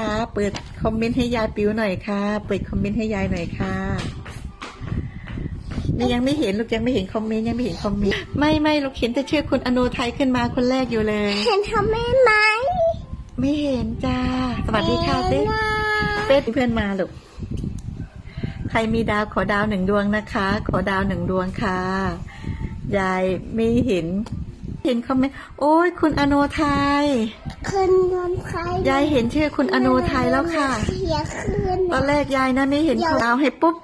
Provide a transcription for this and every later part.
ค่ะเปิดคอมเมนต์ให้ยายปิวหน่อยค่ะ เปิดคอมเมนต์ให้ยายหน่อยค่ะนี่ยังไม่เห็นลูกยังไม่เห็นคอมเมนต์ยังไม่เห็นคอมเมนต์ไม่ไม่ลูกเห็นแต่ชื่อคุณอโนไทยขึ้นมาคนแรกอยู่เลย เห็นทำแม่ไหม ไม่เห็นจ้า สวัสดีค่ะเต้เป้เพื่อนมาลูกใครมีดาวขอดาวหนึ่งดวงนะคะ ขอดาวหนึ่งดวงค่ะยายไม่เห็น เห็นเขาไหมโอ้ยคุณอโนไทยคืนโดนใครยายเห็นชื่อคุณอโนไทยแล้วค่ะเสียคืนตอนแรกยายนะไม่เห็นเดี๋ยวเขาดาวให้ปุ๊บ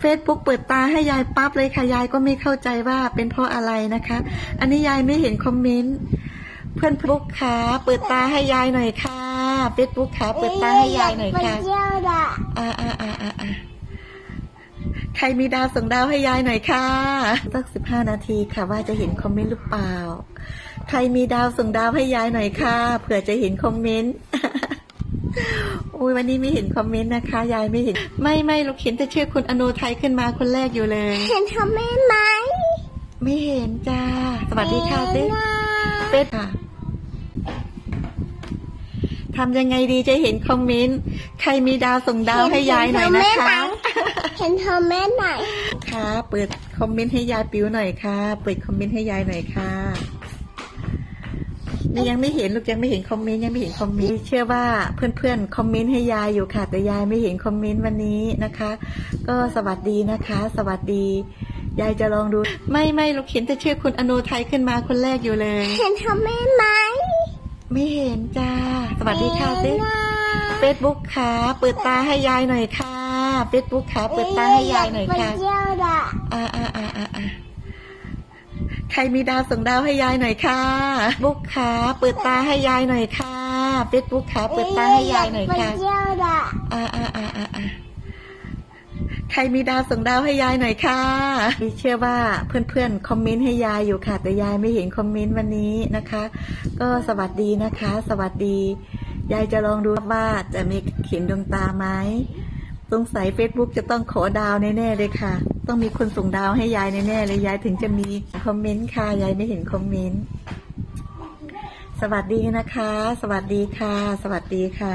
เฟซบุ๊กเปิดตาให้ยายปั๊บเลยค่ะยายก็ไม่เข้าใจว่าเป็นเพราะอะไรนะคะ อันนี้ยายไม่เห็นคอมเมนต์เพื่อนบุ๊กค่ะเปิดตาให้ยายหน่อยค่ะเฟซบุ๊กค่ะเปิดตาให้ยายหน่อยค่ะไปเที่ยวด่ะอ่าอ่าอ่าอ่าอ่า ใครมีดาวส่งดาวให้ยายหน่อยค่ะสักสิบห้านาทีค่ะ ว่าจะเห็นคอมเมนต์หรือเปล่า ใครมีดาวส่งดาวให้ยายหน่อยค่ะเผื่อจะเห็นคอมเมนต์อุ้ยวันนี้ไม่เห็นคอมเมนต์นะคะ ยายไม่เห็น ไม่ไม่ลูกเห็นแต่ชื่อคุณอโนไทยขึ้นมาคนแรกอยู่เลย เห็นทำแม่ไหม ไม่เห็นจ้า สวัสดีค่ะเต้เป๊ค่ะ ทำยังไงดีจะเห็นคอมเมนต์ ใครมีดาวส่งดาวให้ยายหน่อยนะคะ เห็นทำแม่ไหนค่ะ เปิดคอมเมนต์ให้ยายปิวหน่อยค่ะ เปิดคอมเมนต์ให้ยายหน่อยค่ะนี่ยังไม่เห็นลูกยังไม่เห็นคอมเมนต์ยังไม่เห็นคอมเมนต์เชื่อว่าเพื่อนๆคอมเมนต์ให้ยายอยู่ค่ะ แต่ยายไม่เห็นคอมเมนต์วันนี้นะคะ ก็สวัสดีนะคะ สวัสดี ยายจะลองดู ไม่ไม่ลูกเห็นแต่ชื่อคุณอโนไทยขึ้นมาคนแรกอยู่เลย เห็นทำแม่ไหม ไม่เห็นจ้า สวัสดีค่ะเต้เฟซบุ๊กค่ะเปิดตาให้ยายหน่อยค่ะเฟซบุ๊กค่ะเปิดตาให้ยายหน่อยค่ะไปเที่ยวด่ะอ่าอ่าอ่าอ่าอ่าใครมีดาวส่งดาวให้ยายหน่อยค่ะบุ๊กค่ะเปิดตาให้ยายหน่อยค่ะเฟซบุ๊กค่ะเปิดตาให้ยายหน่อยค่ะไปเที่ยวด่ะอ่าอ่าอ่าอ่าอ่า ใครมีดาวส่งดาวให้ยายหน่อยค่ะเชื่อว่าเพื่อนๆคอมเมนต์ให้ยายอยู่ค่ะ แต่ยายไม่เห็นคอมเมนต์วันนี้นะคะ ก็สวัสดีนะคะ สวัสดี ยายจะลองดูว่าจะมีเขียนดวงตาไหมสงสัย Facebook จะต้องขอดาวแน่ๆเลยค่ะ ต้องมีคนส่งดาวให้ยายแน่ๆเลยยายถึงจะมีคอมเมนต์ค่ะ ยายไม่เห็นคอมเมนต์ สวัสดีนะคะ สวัสดีค่ะ สวัสดีค่ะ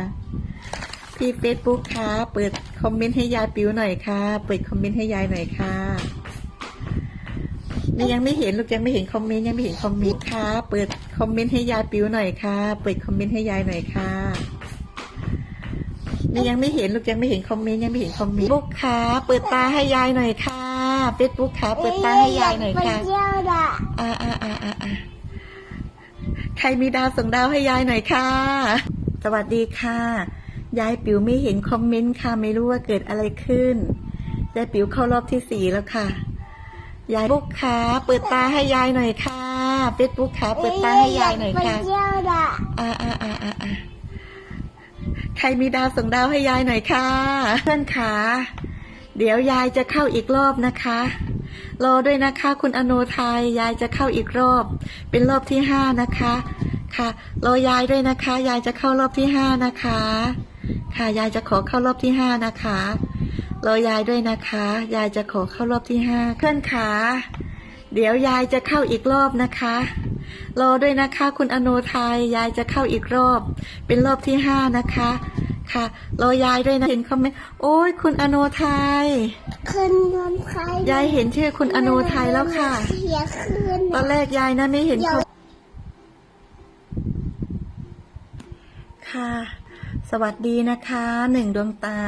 ที่ Facebook ค่ะ เปิด คอมเมนต์ให้ยายปิวหน่อยค่ะ เปิดคอมเมนต์ให้ยายหน่อยค่ะนี่ยังไม่เห็นลูกยังไม่เห็นคอมเมนต์ยังไม่เห็นคอมเมนต์ค่ะ เปิดคอมเมนต์ให้ยายปิวหน่อยค่ะ เปิดคอมเมนต์ให้ยายหน่อยค่ะนี่ยังไม่เห็นลูกยังไม่เห็นคอมเมนต์ยังไม่เห็นคอมเมนต์บุ๊กค่ะเปิดตาให้ยายหน่อยค่ะเฟซบุ๊กค่ะเปิดตาให้ยายหน่อยค่ะไปเที่ยวด่ะอ่าอ่าอ่าอ่าอ่าใครมีดาวส่งดาวให้ยายหน่อยค่ะ สวัสดีค่ะ ยายปิ๋วไม่เห็นคอมเมนต์ค่ะ ไม่รู้ว่าเกิดอะไรขึ้น ยายปิ๋วเข้ารอบที่สี่แล้วค่ะ ยายบุ๊กค่ะเปิดตาให้ยายหน่อยค่ะเฟซบุ๊กค่ะ เปิดตาให้ยายหน่อยค่ะไปเที่ยวด่ะอ่าอ่าอ่าอ่าอ่าใครมีดาวส่งดาวให้ยายหน่อยค่ะ เพื่อนขาเดี๋ยวยายจะเข้าอีกรอบนะคะ รอด้วยนะคะ คุณอโนไทยยายจะเข้าอีกรอบ เป็นรอบที่ห้านะคะ ค่ะ รอยายด้วยนะคะ ยายจะเข้ารอบที่ห้านะคะ ค่ะ ยายจะขอเข้ารอบที่ห้านะคะรอยายด้วยนะคะ ยายจะขอเข้ารอบที่ห้าเพื่อนขาเดี๋ยวยายจะเข้าอีกรอบนะคะรอด้วยนะคะ คุณอโนไทยยายจะเข้าอีกรอบ เป็นรอบที่ห้านะคะ ค่ะรอยายด้วยนะเห็นเขาไหมโอ้ยคุณอโนไทยคืนโดนใครยายเห็นชื่อคุณอโนไทยแล้วค่ะเสียคืนตอนแรกยายนะไม่เห็นเขาค่ะ สวัสดีนะคะหนึ่งดวงตา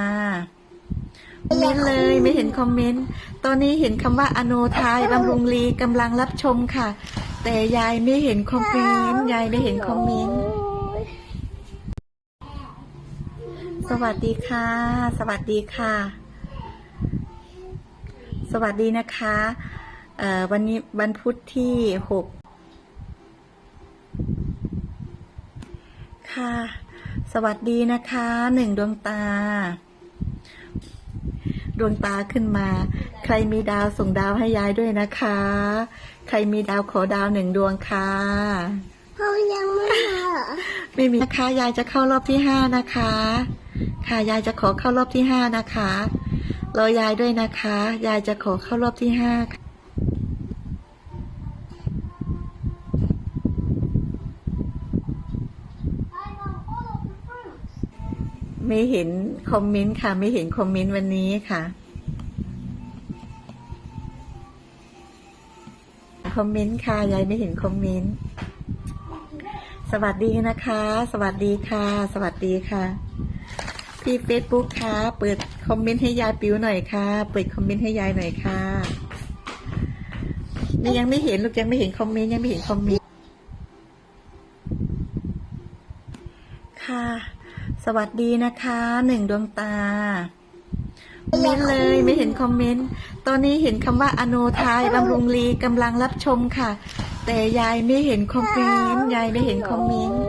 คอมเมนต์เลยไม่เห็นคอมเมนต์ ตอนนี้เห็นคำว่าอโนไทยบำรุงลีกำลังรับชมค่ะ แต่ยายไม่เห็นคอมเมนต์ยายไม่เห็นคอมเมนต์สวัสดีค่ะ สวัสดีค่ะ สวัสดีนะคะเอ่อวันนี้วันพุธที่หกค่ะ สวัสดีนะคะหนึ่งดวงตา ดวงตาขึ้นมา ใครมีดาวส่งดาวให้ยายด้วยนะคะ ใครมีดาวขอดาวหนึ่งดวงค่ะเขายังไม่มาเหรอไม่มีนะคะยายจะเข้ารอบที่ห้านะคะ ค่ะยายจะขอเข้ารอบที่ห้านะคะรอยายด้วยนะคะ ยายจะขอเข้ารอบที่ห้าค่ะ ไม่เห็นคอมเมนต์ค่ะ ไม่เห็นคอมเมนต์วันนี้ค่ะ คอมเมนต์ค่ะยายไม่เห็นคอมเมนต์สวัสดีนะคะ สวัสดีค่ะ สวัสดีค่ะ พี่เฟซบุ๊กค่ะ เปิดคอมเมนต์ให้ยายปิวหน่อยค่ะ เปิดคอมเมนต์ให้ยายหน่อยค่ะนี่ยังไม่เห็นลูกยังไม่เห็นคอมเมนต์ยังไม่เห็นคอมเมนต์ค่ะ สวัสดีนะคะหนึ่งดวงตาคอมเมนต์เลยไม่เห็นคอมเมนต์ ตอนนี้เห็นคำว่าอโนไทยบำรุงลีกำลังรับชมค่ะ แต่ยายไม่เห็นคอมเมนต์ยายไม่เห็นคอมเมนต์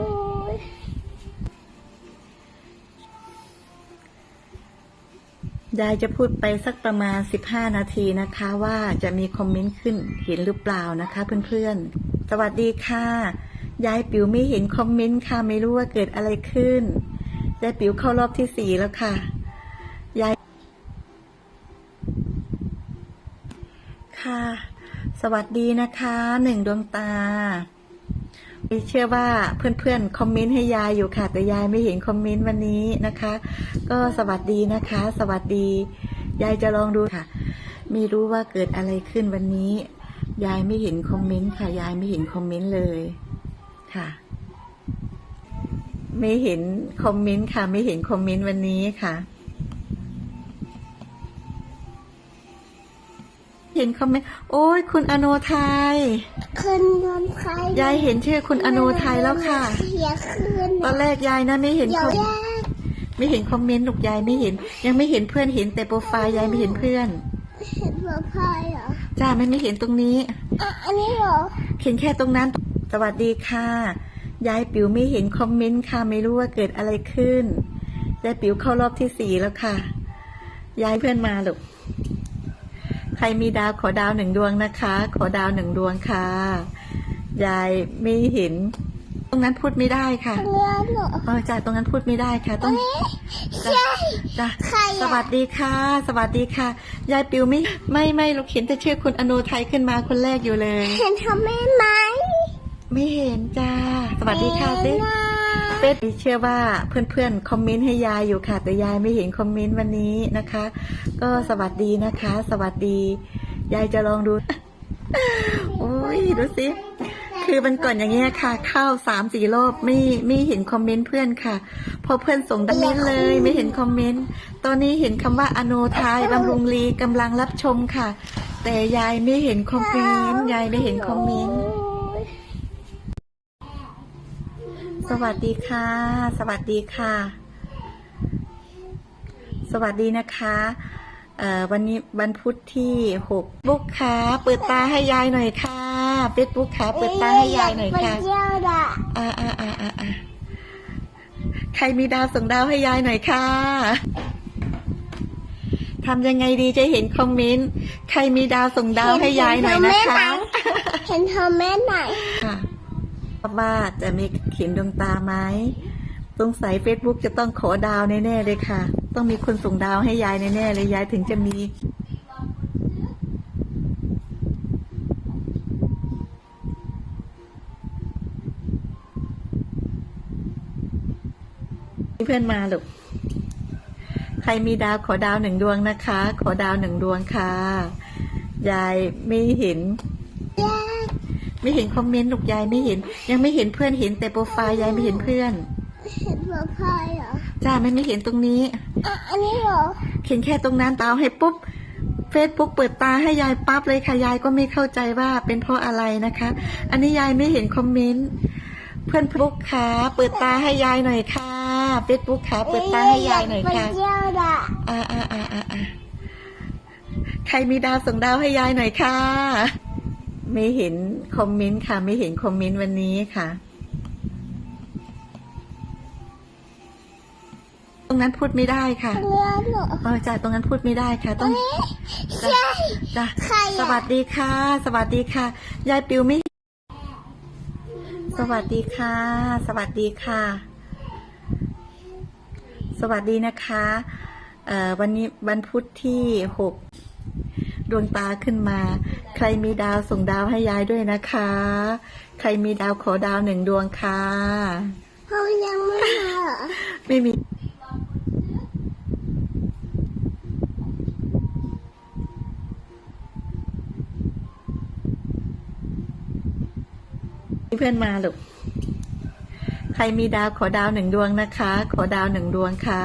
ยายจะพูดไปสักประมาณ15นาทีนะคะ ว่าจะมีคอมเมนต์ขึ้นเห็นหรือเปล่านะคะเพื่อนๆ สวัสดีค่ะ ยายปิ๋วไม่เห็นคอมเมนต์ค่ะไม่รู้ว่าเกิดอะไรขึ้น ยายปิ๋วเข้ารอบที่สี่แล้วค่ะ ยาย ค่ะ สวัสดีนะคะหนึ่งดวงตาเชื่อว่าเพื่อนๆคอมเมนต์ให้ยายอยู่ค่ะ แต่ยายไม่เห็นคอมเมนต์วันนี้นะคะ ก็สวัสดีนะคะ สวัสดี ยายจะลองดูค่ะ ไม่รู้ว่าเกิดอะไรขึ้นวันนี้ ยายไม่เห็นคอมเมนต์ค่ะ ยายไม่เห็นคอมเมนต์เลยค่ะ ไม่เห็นคอมเมนต์ค่ะ ไม่เห็นคอมเมนต์วันนี้ค่ะ เห็นคอมเมนต์โอ้ยคุณอโนไทยคืนนอนใครยายเห็นชื่อคุณอโนไทยแล้วค่ะเสียคืนตอนแรกยายนะไม่เห็นเดี๋คยวอมแยกไม่เห็นคอมเมนต์ลูกยายไม่เห็น ยังไม่เห็นเพื่อนเห็นแต่โปรไฟล์ยายไม่เห็นเพื่อนเห็นหัวพายเหรอจ้าไม่ไม่เห็นตรงนี้อะอันนี้เหรอเห็นแค่ตรงนั้นสวัสดีค่ะ ยายปิ๋วไม่เห็นคอมเมนต์ค่ะไม่รู้ว่าเกิดอะไรขึ้นยายปิ๋วเข้ารอบที่สี่แล้วค่ะ ยายเพื่อนมาลูกใครมีดาวขอดาวหนึ่งดวงนะคะ ขอดาวหนึ่งดวงค่ะ ยายไม่เห็น ตรงนั้นพูดไม่ได้ค่ะอันนี้เหรอเออจ้าตรงนั้นพูดไม่ได้ค่ะ ต้องใช่จ้ะใครอะสวัสดีค่ะ สวัสดีค่ะ ยายปิวไม่ไม่ไม่ลูกเห็นแต่ชื่อคุณอโนไทยขึ้นมาคนแรกอยู่เลย เห็นทำแม่ไหม ไม่เห็นจ้า สวัสดีค่ะซิเห็นนะเฟซเชื่อว่าเพื่อนๆคอมเมนต์ให้ยายอยู่ค่ะ แต่ยายไม่เห็นคอมเมนต์วันนี้นะคะ ก็สวัสดีนะคะ สวัสดี ยายจะลองดู โอ้ยดูสิคือมันก่อนอย่างเงี้ยค่ะ เข้าสามสี่รอบไม่ไม่เห็นคอมเมนต์เพื่อนค่ะ พอเพื่อนส่งดังเมนต์เลย ไม่เห็นคอมเมนต์ตอนนี้เห็นคำว่าอโนไทยบำรุงลีกำลังรับชมค่ะ แต่ยายไม่เห็นคอมเมนต์ยายไม่เห็นคอมเมนต์ สวัสดีค่ะ สวัสดีค่ะ สวัสดีนะคะเอ่อวันนี้วันพุธที่หกบุ๊กค่ะเปิดตาให้ยายหน่อยค่ะเฟซบุ๊กค่ะเปิดตาให้ยายหน่อยค่ะไปเที่ยวด่ะอ่าอ่าอ่าอ่าอ่าใครมีดาวส่งดาวให้ยายหน่อยค่ะทำยังไงดีจะเห็นคอมเมนต์ ใครมีดาวส่งดาวให้ยายหน่อยนะคะ เห็นเธอแม่ไหน ว่าจะมีเข็มดวงตาไหมสงสัยเฟซบุ๊กจะต้องขอดาวแน่ ๆ เลยค่ะ ต้องมีคนส่งดาวให้ยายแน่ ๆ เลยยายถึงจะมีเพื่อนมาลูกใครมีดาวขอดาวหนึ่งดวงนะคะ ขอดาวหนึ่งดวงค่ะ ยายไม่เห็น ไม่เห็นคอมเมนต์ลูกยายไม่เห็น ยังไม่เห็นเพื่อนเห็นแต่โปรไฟล์ยายไม่เห็นเพื่อนเห็นหัวพายเหรอจ้าไม่ไม่เห็นตรงนี้อะอันนี้เหรอเห็นแค่ตรงนั้นตาให้ปุ๊บเฟซบุ๊กเปิดตาให้ยายปั๊บเลยค่ะยายก็ไม่เข้าใจว่าเป็นเพราะอะไรนะคะ อันนี้ยายไม่เห็นคอมเมนต์เพื่อนบุ๊กขาเปิดตาให้ยายหน่อยค่ะเฟซบุ๊กขาเปิดตาให้ยายหน่อยค่ะไปเที่ยวด่ะอ่าอ่าอ่าอ่าอ่าใครมีดาวส่งดาวให้ยายหน่อยค่ะ ไม่เห็นคอมเมนต์ค่ะ ไม่เห็นคอมเมนต์วันนี้ค่ะตรงนั้นพูดไม่ได้ค่ะอันนี้เหรอเออจ้ะตรงนั้นพูดไม่ได้ค่ะ ต้องใช่จ้ะใครอะสวัสดีค่ะ สวัสดีค่ะ ยายปิวไม่ สวัสดีค่ะ สวัสดีค่ะ สวัสดีนะคะ เอ่อวันนี้วันพุธที่หก ดวงตาขึ้นมา ใครมีดาวส่งดาวให้ยายด้วยนะคะ ใครมีดาวขอดาวหนึ่งดวงค่ะเขายังไม่มาไม่มีเพื่อนมาหรือใครมีดาวขอดาวหนึ่งดวงนะคะ ขอดาวหนึ่งดวงค่ะ